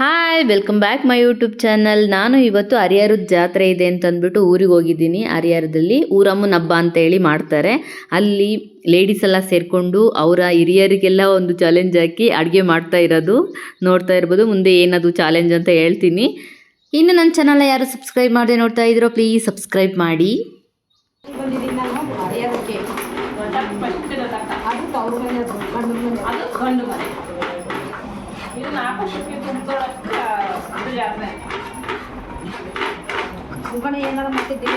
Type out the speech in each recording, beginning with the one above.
Hi welcome back my YouTube channel ನಾನು ಇವತ್ತು ಹರಿಹರದ ಜಾತ್ರೆ ಇದೆ ಅಂತ ಅಂದ್ಬಿಟ್ಟು ಊರಿಗೆ ಹೋಗಿದ್ದೀನಿ. ಹರಿಹರದಲ್ಲಿ ಊರಮ್ಮನ ಹಬ್ಬ ಅಂತ ಹೇಳಿ ಮಾಡ್ತಾರೆ. ಅಲ್ಲಿ ಲೇಡೀಸ್ ಎಲ್ಲ ಸೇರಿಕೊಂಡು ಅವರ ಹಿರಿಯರಿಗೆಲ್ಲ ಒಂದು ಚಾಲೆಂಜ್ ಹಾಕಿ ಅಡುಗೆ ಮಾಡ್ತಾ ಇರೋದು. ನೋಡ್ತಾ ಇರ್ಬೋದು, ಮುಂದೆ ಏನದು ಚಾಲೆಂಜ್ ಅಂತ ಹೇಳ್ತೀನಿ. ಇನ್ನು ನನ್ನ ಚಾನಲ್ ಯಾರು ಸಬ್ಸ್ಕ್ರೈಬ್ ಮಾಡದೆ ನೋಡ್ತಾ ಇದ್ರೋ ಪ್ಲೀಸ್ ಸಬ್ಸ್ಕ್ರೈಬ್ ಮಾಡಿ. ಅದು ತವ್ರ ಮನೆ ಗಂಡನ ಮನೆ ಅದು ಗಂಡು ಮನೆ ಇದು ನಾಲ್ಕು ವರ್ಷಕ್ಕೆ ತುಂಬಿಕೊಳ್ಳೋಕೆ ಇದು ಜಾತ್ರೆ ಉಗಣ ಏನಾರ ಮತ್ತೆ ದಿನ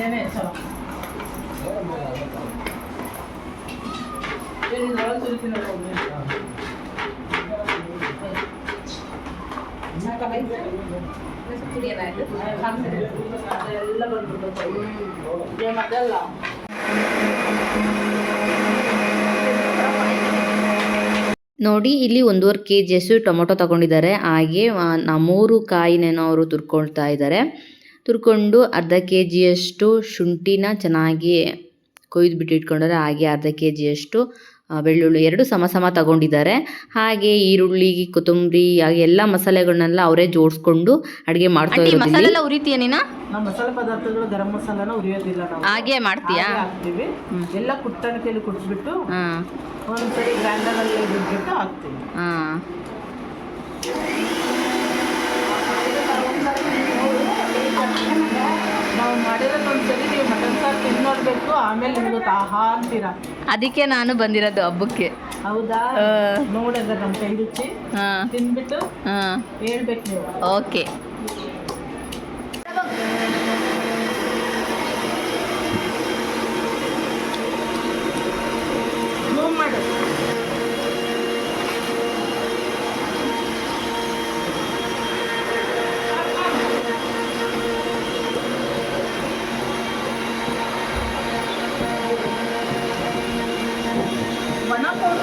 ಏನೇ ಚಲೋ ಏನಿದ್ರೊಳಗೆ ಸುರಿತೀನಿ ನೋಡಿ ಒಬ್ರು. ಅದೆಲ್ಲ ಬಂದ್ಬಿಟ್ಟು ಏನು ನೋಡಿ, ಇಲ್ಲಿ ಒಂದೂವರೆ ಕೆ ಜಿಯಷ್ಟು ಟೊಮೊಟೊ ತಗೊಂಡಿದ್ದಾರೆ. ಹಾಗೆ ಮೂರು ಕಾಯಿನೇನೋ ಅವರು ತುರ್ಕೊಳ್ತಾ ಇದ್ದಾರೆ. ತುರ್ಕೊಂಡು ಅರ್ಧ ಕೆ ಜಿಯಷ್ಟು ಶುಂಠಿನ ಚೆನ್ನಾಗಿ ಕೊಯ್ದು ಬಿಟ್ಟು ಇಟ್ಕೊಂಡಿದ್ದಾರೆ ಹಾಗೆ ಅರ್ಧ ಕೆ ಜಿಯಷ್ಟು ಬೆಳ್ಳುಳ್ಳಿ ಎರಡು ಸಮ ಸಮ ತಗೊಂಡಿದ್ದಾರೆ. ಹಾಗೆ ಈರುಳ್ಳಿ ಕೊತ್ತಂಬರಿ ಹಾಗೆ ಎಲ್ಲ ಮಸಾಲೆಗಳನ್ನೆಲ್ಲ ಅವರೇ ಜೋಡಿಸ್ಕೊಂಡು ಅಡುಗೆ ಮಾಡ್ತಾ ಮಸಾಲೆಲ್ಲ ಉರಿತೀಯ ನೀನು? ನಮ್ಮ ಮಸಾಲೆ ಪದಾರ್ಥಗಳು ಗರಂ ಮಸಾಲನ ಉರಿಯೋದಿಲ್ಲ ನಾವು. ಹಾಗೆ ಮಾಡ್ತೀಯಾ? ಹಾಕ್ತೀವಿ. ಎಲ್ಲ ಕುಟ್ಟಣಿಕೆಯಲ್ಲಿ ಕುಟ್ಬಿಟ್ಟು ಒಂದ್ಸರಿ ಗ್ರೈಂಡರಲ್ಲಿ ಬಿಟ್ಬಿಟ್ಟು ಹಾಕ್ತೀವಿ. ಹಾಂ ನಾವು ಮಾಡಿರೋದು ಒಂದ್ಸರಿ ನೀವು ಮಟನ್ ಸಾರು ಆಮೇಲೆ ನಿಮ್ಗೆ ಅಂತೀರಾ? ಅದಕ್ಕೆ ನಾನು ಬಂದಿರೋದು ಹಬ್ಬಕ್ಕೆ. ಹೌದಾ? ನೋಡಿದ್ರೆ ನಮ್ಮ ಕೈ ರುಚಿ. ತಿನ್ಬಿಟ್ಟು ಹೇಳ್ಬೇಕು ನೀವು. ಓಕೆ.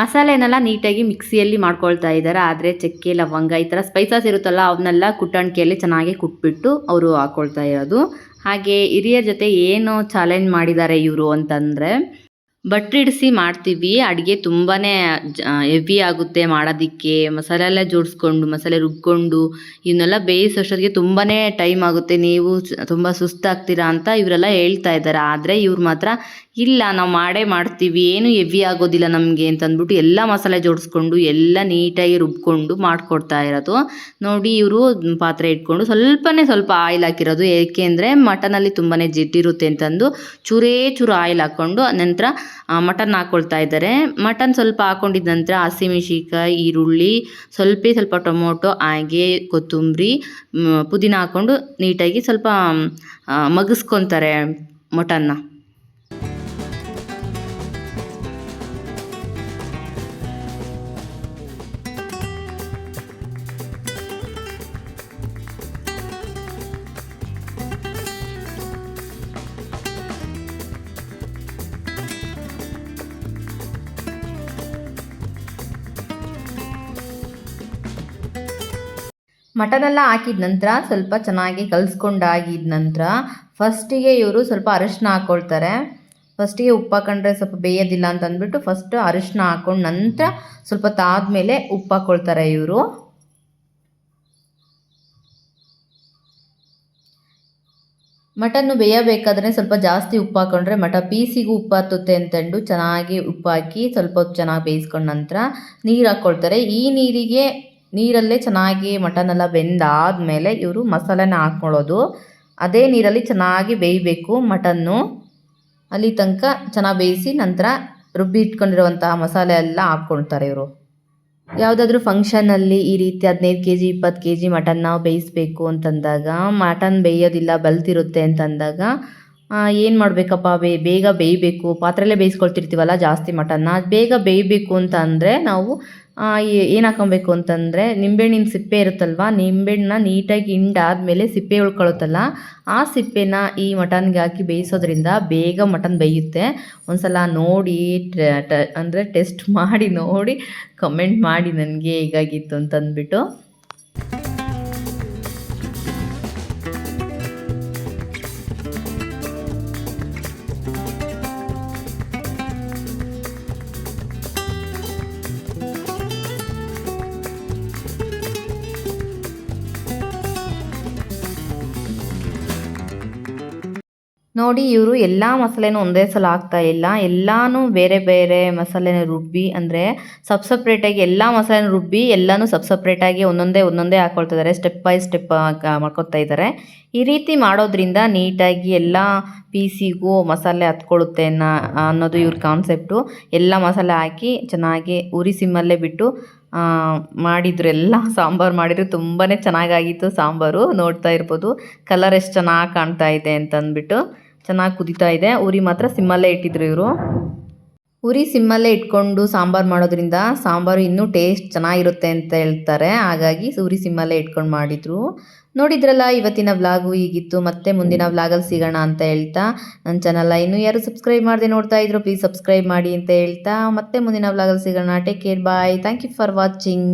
ಮಸಾಲೆನೆಲ್ಲ ನೀಟಾಗಿ ಮಿಕ್ಸಿಯಲ್ಲಿ ಮಾಡ್ಕೊಳ್ತಾ ಇದ್ದಾರೆ. ಆದರೆ ಚಕ್ಕೆ, ಲವಂಗ ಈ ಥರ ಸ್ಪೈಸಸ್ ಇರುತ್ತಲ್ಲ ಅವನ್ನೆಲ್ಲ ಕುಟ್ಟಣಿಕೆಯಲ್ಲಿ ಚೆನ್ನಾಗಿ ಕುಟ್ಬಿಟ್ಟು ಅವರು ಹಾಕ್ಕೊಳ್ತಾ ಇರೋದು. ಹಾಗೆ ಹಿರಿಯರ ಜೊತೆ ಏನು ಚಾಲೆಂಜ್ ಮಾಡಿದ್ದಾರೆ ಇವರು ಅಂತಂದರೆ ಬಟ್ರಿಡಿಸಿ ಮಾಡ್ತೀವಿ. ಅಡುಗೆ ತುಂಬಾ ಹೆವಿ ಆಗುತ್ತೆ ಮಾಡೋದಕ್ಕೆ. ಮಸಾಲೆ ಎಲ್ಲ ಜೋಡಿಸ್ಕೊಂಡು, ಮಸಾಲೆ ರುಬ್ಕೊಂಡು, ಇವನ್ನೆಲ್ಲ ಬೇಯಿಸೋಷ್ಟೊತ್ತಿಗೆ ತುಂಬಾ ಟೈಮ್ ಆಗುತ್ತೆ. ನೀವು ತುಂಬ ಸುಸ್ತಾಗ್ತೀರಾ ಅಂತ ಇವರೆಲ್ಲ ಹೇಳ್ತಾ ಇದ್ದಾರೆ. ಆದರೆ ಇವ್ರು ಮಾತ್ರ, ಇಲ್ಲ, ನಾವು ಮಾಡೇ ಮಾಡ್ತೀವಿ. ಏನು ಹೆವಿ ಆಗೋದಿಲ್ಲ ನಮಗೆ ಅಂತಂದ್ಬಿಟ್ಟು ಎಲ್ಲ ಮಸಾಲೆ ಜೋಡಿಸ್ಕೊಂಡು, ಎಲ್ಲ ನೀಟಾಗಿ ರುಬ್ಕೊಂಡು ಮಾಡಿಕೊಡ್ತಾ ಇರೋದು. ನೋಡಿ, ಇವರು ಪಾತ್ರೆ ಇಟ್ಕೊಂಡು ಸ್ವಲ್ಪನೇ ಸ್ವಲ್ಪ ಆಯಿಲ್ ಹಾಕಿರೋದು. ಏಕೆಂದರೆ ಮಟನಲ್ಲಿ ತುಂಬಾ ಜಿಡ್ಡಿರುತ್ತೆ ಅಂತಂದು. ಚೂರೇ ಚೂರು ಆಯಿಲ್ ಹಾಕ್ಕೊಂಡು, ನಂತರ ಮಟನ್ ಹಾಕ್ಕೊಳ್ತಾ ಇದ್ದಾರೆ. ಮಟನ್ ಸ್ವಲ್ಪ ಹಾಕ್ಕೊಂಡಿದ್ದ ನಂತರ ಹಸಿಮೆಣ್ಸಿಕಾಯಿ ಈರುಳ್ಳಿ, ಸ್ವಲ್ಪ ಸ್ವಲ್ಪ ಟೊಮೊಟೊ, ಹಾಗೆ ಕೊತ್ತಂಬರಿ ಪುದೀನ ಹಾಕ್ಕೊಂಡು ನೀಟಾಗಿ ಸ್ವಲ್ಪ ಮಗಸ್ಕೊತಾರೆ ಮಟನ್ನ. ಮಟನೆಲ್ಲ ಹಾಕಿದ ನಂತರ ಸ್ವಲ್ಪ ಚೆನ್ನಾಗಿ ಕಲಿಸ್ಕೊಂಡಾಗಿದ ನಂತರ ಫಸ್ಟಿಗೆ ಇವರು ಸ್ವಲ್ಪ ಅರಿಶಿನ ಹಾಕ್ಕೊಳ್ತಾರೆ ಫಸ್ಟಿಗೆ ಉಪ್ಪು ಹಾಕೊಂಡ್ರೆ ಸ್ವಲ್ಪ ಬೇಯೋದಿಲ್ಲ ಅಂತ ಅಂದ್ಬಿಟ್ಟು ಫಸ್ಟ್ ಅರಿಶಿನ ಹಾಕ್ಕೊಂಡು ನಂತರ ಸ್ವಲ್ಪ ತಾದ್ಮೇಲೆ ಉಪ್ಪು ಹಾಕ್ಕೊಳ್ತಾರೆ ಇವರು. ಮಟನ್ನು ಬೇಯಬೇಕಾದ್ರೆ ಸ್ವಲ್ಪ ಜಾಸ್ತಿ ಉಪ್ಪು ಹಾಕೊಂಡ್ರೆ ಮಟ ಪೀಸಿಗೂ ಉಪ್ಪು ಹತ್ತುತ್ತೆ ಅಂತಂದು ಚೆನ್ನಾಗಿ ಉಪ್ಪು ಹಾಕಿ ಸ್ವಲ್ಪ ಚೆನ್ನಾಗಿ ಬೇಯಿಸ್ಕೊಂಡ ನಂತರ ನೀರು ಹಾಕ್ಕೊಳ್ತಾರೆ ಈ ನೀರಿಗೆ ನೀರಲ್ಲೇ ಚೆನ್ನಾಗಿ ಮಟನ್ ಎಲ್ಲ ಬೆಂದಾದಮೇಲೆ ಇವರು ಮಸಾಲೆನ ಹಾಕ್ಕೊಳ್ಳೋದು. ಅದೇ ನೀರಲ್ಲಿ ಚೆನ್ನಾಗಿ ಬೇಯಬೇಕು ಮಟನ್ನು. ಅಲ್ಲಿ ತನಕ ಚೆನ್ನಾಗಿ ಬೇಯಿಸಿ ನಂತರ ರುಬ್ಬಿ ಇಟ್ಕೊಂಡಿರುವಂತಹ ಮಸಾಲೆ ಎಲ್ಲ ಹಾಕ್ಕೊಳ್ತಾರೆ ಇವರು. ಯಾವುದಾದ್ರೂ ಫಂಕ್ಷನಲ್ಲಿ ಈ ರೀತಿ ಹದಿನೈದು ಕೆ ಜಿ ಇಪ್ಪತ್ತು ಕೆ ಜಿ ಮಟನ್ ನಾವು ಬೇಯಿಸ್ಬೇಕು ಅಂತಂದಾಗ, ಮಟನ್ ಬೇಯೋದಿಲ್ಲ, ಬಲ್ತಿರುತ್ತೆ ಅಂತಂದಾಗ ಏನು ಮಾಡಬೇಕಪ್ಪ? ಬೇ, ಬೇಗ ಬೇಯಬೇಕು. ಪಾತ್ರೆಲ್ಲೇ ಬೇಯಿಸ್ಕೊಳ್ತಿರ್ತೀವಲ್ಲ ಜಾಸ್ತಿ ಮಟನ್ನ. ಬೇಗ ಬೇಯಬೇಕು ಅಂತ ನಾವು ಏನು ಹಾಕೊಬೇಕು ಅಂತಂದರೆ ನಿಂಬೆಹಣ್ಣಿನ ಸಿಪ್ಪೆ ಇರುತ್ತಲ್ವ? ನಿಂಬೆಹಣ್ಣನ್ನ ನೀಟಾಗಿ ಹಿಂಡಾದ್ಮೇಲೆ ಸಿಪ್ಪೆ ಉಳ್ಕೊಳ್ಳುತ್ತಲ್ಲ, ಆ ಸಿಪ್ಪೆನ ಈ ಮಟನ್ಗೆ ಹಾಕಿ ಬೇಯಿಸೋದ್ರಿಂದ ಬೇಗ ಮಟನ್ ಬೇಯುತ್ತೆ. ಒಂದ್ಸಲ ನೋಡಿ ಅಂದರೆ ಟೆಸ್ಟ್ ಮಾಡಿ ನೋಡಿ ಕಮೆಂಟ್ ಮಾಡಿ ನನಗೆ ಹೇಗಾಗಿತ್ತು ಅಂತಂದ್ಬಿಟ್ಟು. ನೋಡಿ ಇವರು ಎಲ್ಲ ಮಸಾಲೆನೂ ಒಂದೇ ಸಲ ಹಾಕ್ತಾ ಇಲ್ಲ. ಎಲ್ಲನೂ ಬೇರೆ ಬೇರೆ ಮಸಾಲೆನ ರುಬ್ಬಿ, ಅಂದರೆ ಸಬ್ ಸಪ್ರೇಟಾಗಿ ಎಲ್ಲ ಮಸಾಲೆನ ರುಬ್ಬಿ ಎಲ್ಲನೂ ಸಬ್ ಸಪ್ರೇಟಾಗಿ ಒಂದೊಂದೇ ಒಂದೊಂದೇ ಹಾಕ್ಕೊಳ್ತಾ ಇದ್ದಾರೆ ಸ್ಟೆಪ್ ಬೈ ಸ್ಟೆಪ್ ಮಾಡ್ಕೊತಾ ಇದ್ದಾರೆ. ಈ ರೀತಿ ಮಾಡೋದ್ರಿಂದ ನೀಟಾಗಿ ಎಲ್ಲ ಪೀಸಿಗೂ ಮಸಾಲೆ ಹತ್ಕೊಳ್ಳುತ್ತೆ ಅನ್ನೋ, ಅನ್ನೋದು ಇವ್ರ ಕಾನ್ಸೆಪ್ಟು ಎಲ್ಲ ಮಸಾಲೆ ಹಾಕಿ ಚೆನ್ನಾಗಿ ಉರಿ ಸಿಮ್ಮಲ್ಲೇ ಬಿಟ್ಟು ಮಾಡಿದ್ರು ಎಲ್ಲ ಸಾಂಬಾರು ಮಾಡಿದ್ರು ತುಂಬಾ ಚೆನ್ನಾಗಾಗಿತ್ತು ಸಾಂಬಾರು. ನೋಡ್ತಾ ಇರ್ಬೋದು. ಕಲರ್ ಎಷ್ಟು ಚೆನ್ನಾಗಿ ಕಾಣ್ತಾ ಇದೆ ಅಂತಂದ್ಬಿಟ್ಟು. ಚೆನ್ನಾಗಿ ಕುದೀತಾ ಇದೆ. ಉರಿ ಮಾತ್ರ ಸಿಮ್ಮಲ್ಲೇ ಇಟ್ಟಿದ್ರು ಇವರು. ಉರಿ ಸಿಮ್ಮಲ್ಲೇ ಇಟ್ಕೊಂಡು ಸಾಂಬಾರು ಮಾಡೋದ್ರಿಂದ ಸಾಂಬಾರು ಇನ್ನೂ ಟೇಸ್ಟ್ ಚೆನ್ನಾಗಿರುತ್ತೆ ಅಂತ ಹೇಳ್ತಾರೆ. ಹಾಗಾಗಿ ಉರಿ ಸಿಮ್ಮಲ್ಲೇ ಇಟ್ಕೊಂಡು ಮಾಡಿದರು. ನೋಡಿದ್ರಲ್ಲ, ಇವತ್ತಿನ ವ್ಲಾಗು ಹೀಗಿತ್ತು. ಮತ್ತೆ ಮುಂದಿನ ವ್ಲಾಗಲ್ಲಿ ಸಿಗೋಣ ಅಂತ ಹೇಳ್ತಾ, ನನ್ನ ಚಾನಲ್ಲ ಇನ್ನೂ ಯಾರು ಸಬ್ಸ್ಕ್ರೈಬ್ ಮಾಡದೆ ನೋಡ್ತಾ ಇದ್ರು ಪ್ಲೀಸ್ ಸಬ್ಸ್ಕ್ರೈಬ್ ಮಾಡಿ ಅಂತ ಹೇಳ್ತಾ, ಮತ್ತೆ ಮುಂದಿನ ವ್ಲಾಗಲ್ಲಿ ಸಿಗೋಣ. Take care bye thank you for watching